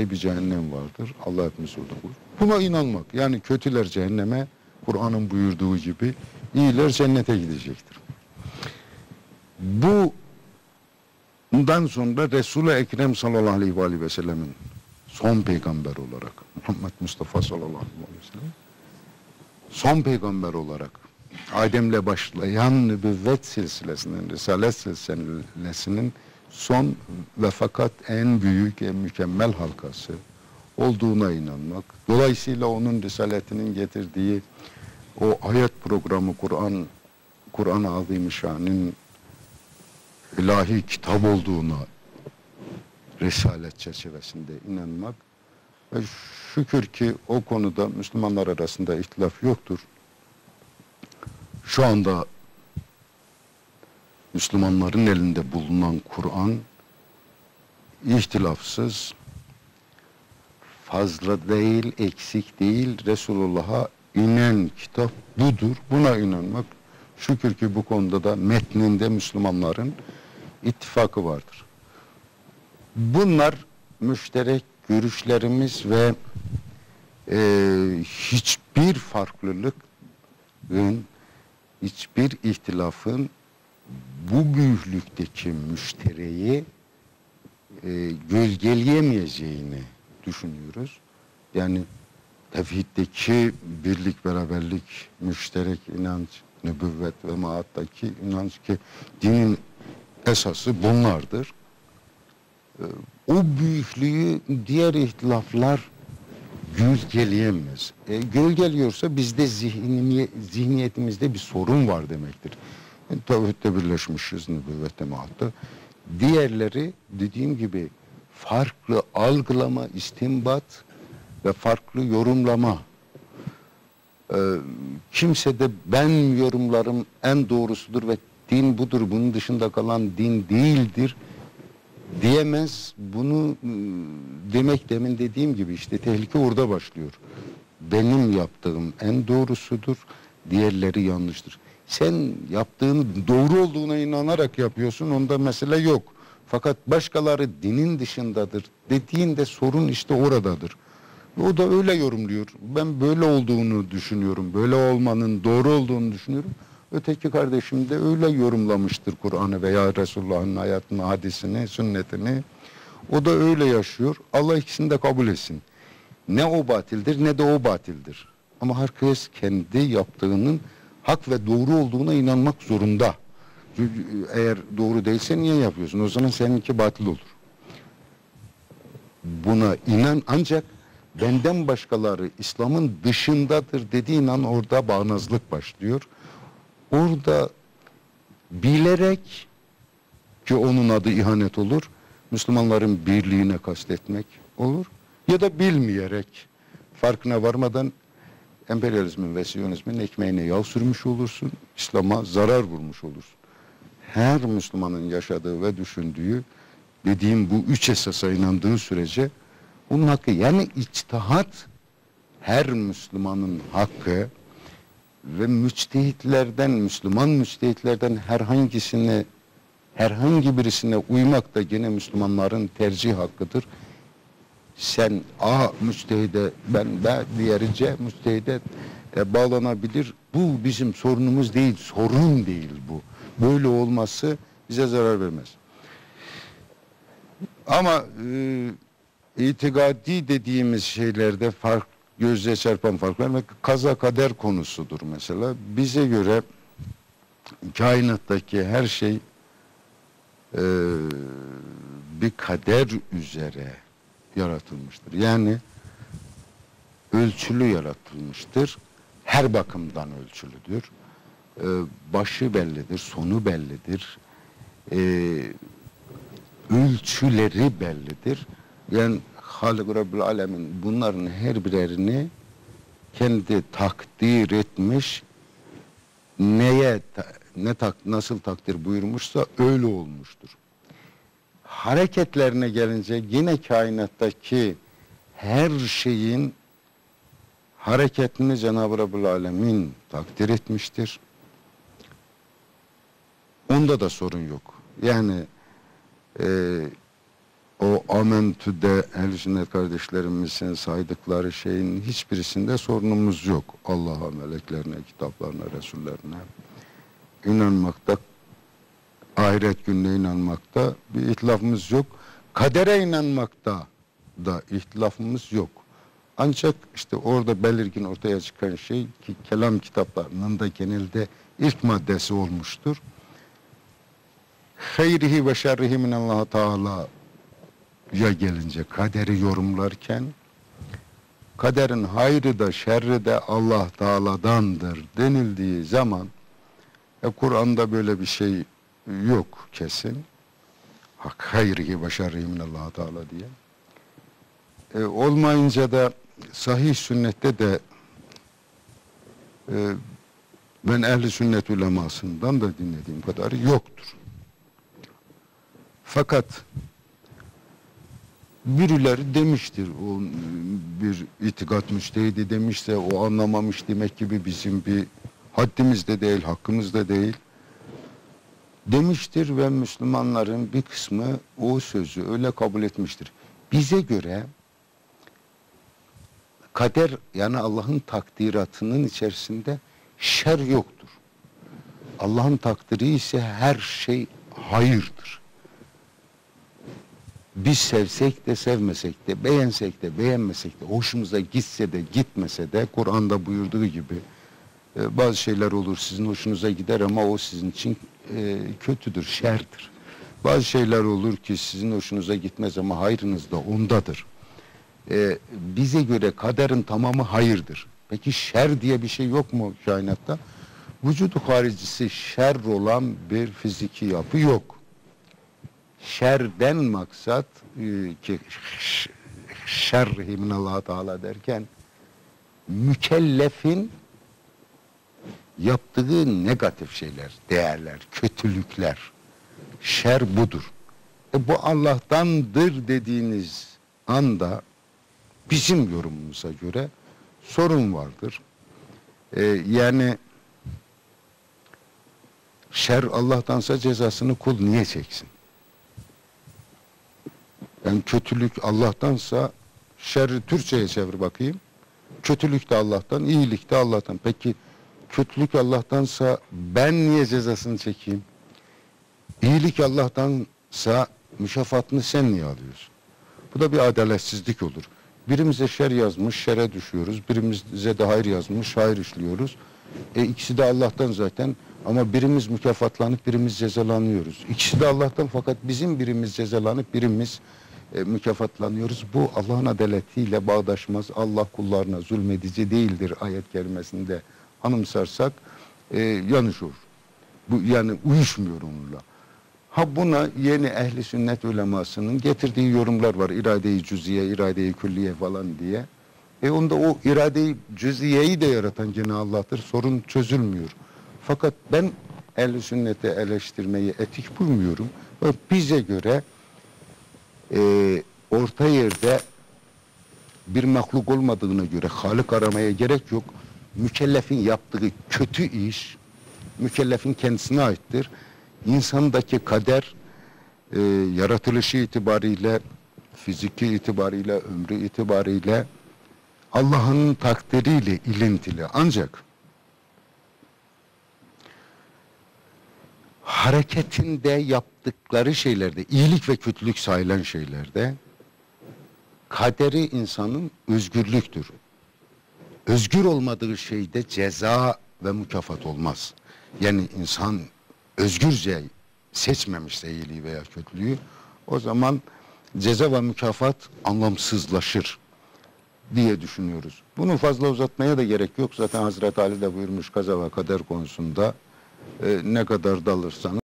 bir cehennem vardır. Allah hepimiz orada bulur. Buna inanmak. Yani kötüler cehenneme, Kur'an'ın buyurduğu gibi iyiler cennete gidecektir. Bu Bundan sonra Resul-i Ekrem sallallahu aleyhi ve sellemin son peygamber olarak Muhammed Mustafa sallallahu aleyhi ve sellem son peygamber olarak Adem'le başlayan nübüvvet silsilesinin, Risalet silsilesinin son ve fakat en büyük, en mükemmel halkası olduğuna inanmak. Dolayısıyla onun risaletinin getirdiği o hayat programı Kur'an Kur'an-ı Azimüşşan'ın ilahi kitap olduğuna Risalet çerçevesinde inanmak ve şükür ki o konuda Müslümanlar arasında ihtilaf yoktur. Şu anda Müslümanların elinde bulunan Kur'an ihtilafsız, fazla değil, eksik değil, Resulullah'a inen kitap budur. Buna inanmak şükür ki bu konuda da metninde Müslümanların ittifakı vardır. Bunlar müşterek görüşlerimiz ve e, hiçbir farklılıkın, hiçbir ihtilafın bu büyüklükteki müşteriyi e, gölgeleyemeyeceğini düşünüyoruz. Yani tevhiddeki birlik, beraberlik, müşterek inanç, nübüvvet ve maattaki inanç ki dinin esası bunlardır. Ee, o büyüklüğü diğer ihtilaflar gölgeleyemez. E, gölgeliyorsa bizde zihniye, zihniyetimizde bir sorun var demektir. Yani, tevhidde birleşmişiz nübüvvete maatta. Diğerleri dediğim gibi farklı algılama, istimbat ve farklı yorumlama. Ee, kimse de ben yorumlarım en doğrusudur ve din budur, bunun dışında kalan din değildir diyemez. Bunu ıı, demek demin dediğim gibi işte tehlike orada başlıyor. Benim yaptığım en doğrusudur, diğerleri yanlıştır. Sen yaptığını doğru olduğuna inanarak yapıyorsun, onda mesele yok. Fakat başkaları dinin dışındadır dediğinde sorun işte oradadır. O da öyle yorumluyor. Ben böyle olduğunu düşünüyorum. Böyle olmanın doğru olduğunu düşünüyorum. Öteki kardeşim de öyle yorumlamıştır Kur'an'ı veya Resulullah'ın hayatını, hadisini, sünnetini. O da öyle yaşıyor. Allah ikisini de kabul etsin. Ne o batildir ne de o batildir. Ama herkes kendi yaptığının hak ve doğru olduğuna inanmak zorunda. Eğer doğru değilse niye yapıyorsun? O zaman seninki batil olur. Buna inan ancak benden başkaları İslam'ın dışındadır dediğin an orada bağnazlık başlıyor orada bilerek ki onun adı ihanet olur, Müslümanların birliğine kastetmek olur ya da bilmeyerek farkına varmadan emperyalizmin ve siyonizmin ekmeğine yağ sürmüş olursun, İslam'a zarar vurmuş olursun. Her Müslümanın yaşadığı ve düşündüğü dediğim bu üç esasa inandığı sürece onun hakkı yani içtihat her Müslümanın hakkı ve müçtehitlerden, Müslüman müçtehitlerden herhangisine herhangi birisine uymak da yine Müslümanların tercih hakkıdır. Sen A müçtehide, ben B, diğeri C müçtehide e, bağlanabilir. Bu bizim sorunumuz değil, sorun değil bu. Böyle olması bize zarar vermez. Ama e, itikadi dediğimiz şeylerde fark gözle çarpan farklar ve kaza kader konusudur mesela. Bize göre kainattaki her şey e, bir kader üzere yaratılmıştır. Yani ölçülü yaratılmıştır. Her bakımdan ölçülüdür. E, başı bellidir, sonu bellidir. E, ölçüleri bellidir. Yani Halik Rabbül Alemin bunların her birerini kendi takdir etmiş neye ne tak, nasıl takdir buyurmuşsa öyle olmuştur. Hareketlerine gelince yine kainattaki her şeyin hareketini Cenab-ı Rabbül Alemin takdir etmiştir. Onda da sorun yok. Yani e, o amentüde ehl sünnet kardeşlerimizin saydıkları şeyin hiçbirisinde sorunumuz yok. Allah'a, meleklerine, kitaplarına, resullerine inanmakta, ahiret gününe inanmakta bir ihtilafımız yok. Kadere inanmakta da ihtilafımız yok. Ancak işte orada belirgin ortaya çıkan şey ki kelam kitaplarının da genelde ilk maddesi olmuştur. Hayrihi ve şerrihi minallah Teala ya gelince kaderi yorumlarken kaderin hayrı da şerri de Allah Teala'dandır denildiği zaman e, Kur'an'da böyle bir şey yok kesin. Hak hayrihi ve şerrihi minallah Teala diye. E, olmayınca da sahih sünnette de e, ben ehli sünnet ulemasından da dinlediğim kadar yoktur. Fakat birileri demiştir o bir itikat müştehidi demişse o anlamamış demek gibi bizim bir haddimizde değil hakkımızda değil demiştir ve Müslümanların bir kısmı o sözü öyle kabul etmiştir. Bize göre kader yani Allah'ın takdiratının içerisinde şer yoktur. Allah'ın takdiri ise her şey hayırdır. Biz sevsek de sevmesek de, beğensek de beğenmesek de, hoşumuza gitse de gitmese de Kur'an'da buyurduğu gibi e, bazı şeyler olur sizin hoşunuza gider ama o sizin için e, kötüdür, şerdir. Bazı şeyler olur ki sizin hoşunuza gitmez ama hayrınız da ondadır. E, bize göre kaderin tamamı hayırdır. Peki şer diye bir şey yok mu kainatta? Vücudu haricisi şer olan bir fiziki yapı yok. Şerden maksat e, ki ş- şerhi minallah Teala derken mükellefin yaptığı negatif şeyler, değerler, kötülükler. Şer budur. E bu Allah'tandır dediğiniz anda bizim yorumumuza göre sorun vardır. E, yani şer Allah'tansa cezasını kul niye çeksin? Yani kötülük Allah'tansa şerri Türkçe'ye çevir bakayım. Kötülük de Allah'tan, iyilik de Allah'tan. Peki kötülük Allah'tansa ben niye cezasını çekeyim? İyilik Allah'tansa müşafatını sen niye alıyorsun? Bu da bir adaletsizlik olur. Birimize şer yazmış, şere düşüyoruz. Birimize de hayır yazmış, hayır işliyoruz. E ikisi de Allah'tan zaten ama birimiz mükafatlanıp birimiz cezalanıyoruz. İkisi de Allah'tan fakat bizim birimiz cezalanıp birimiz e, mükafatlanıyoruz. Bu Allah'ın adaletiyle bağdaşmaz. Allah kullarına zulmedici değildir ayet kelimesinde anımsarsak e, yanlış olur. Bu yani uyuşmuyor onunla. Ha buna yeni ehli sünnet ulemasının getirdiği yorumlar var. İrade-i cüziye, irade-i külliye falan diye. E onda o irade-i cüziyeyi de yaratan gene Allah'tır. Sorun çözülmüyor. Fakat ben ehli sünnete eleştirmeyi etik bulmuyorum. Ve bize göre e, orta yerde bir mahluk olmadığına göre Halık aramaya gerek yok. Mükellefin yaptığı kötü iş mükellefin kendisine aittir. İnsandaki kader e, yaratılışı itibariyle, fiziki itibariyle, ömrü itibariyle Allah'ın takdiriyle ilintili. Ancak hareketinde yaptıkları şeylerde, iyilik ve kötülük sayılan şeylerde kaderi insanın özgürlüktür. Özgür olmadığı şeyde ceza ve mükafat olmaz. Yani insan özgürce seçmemişse iyiliği veya kötülüğü o zaman ceza ve mükafat anlamsızlaşır diye düşünüyoruz. Bunu fazla uzatmaya da gerek yok. Zaten Hazreti Ali de buyurmuş kaza ve kader konusunda e, ne kadar dalırsanız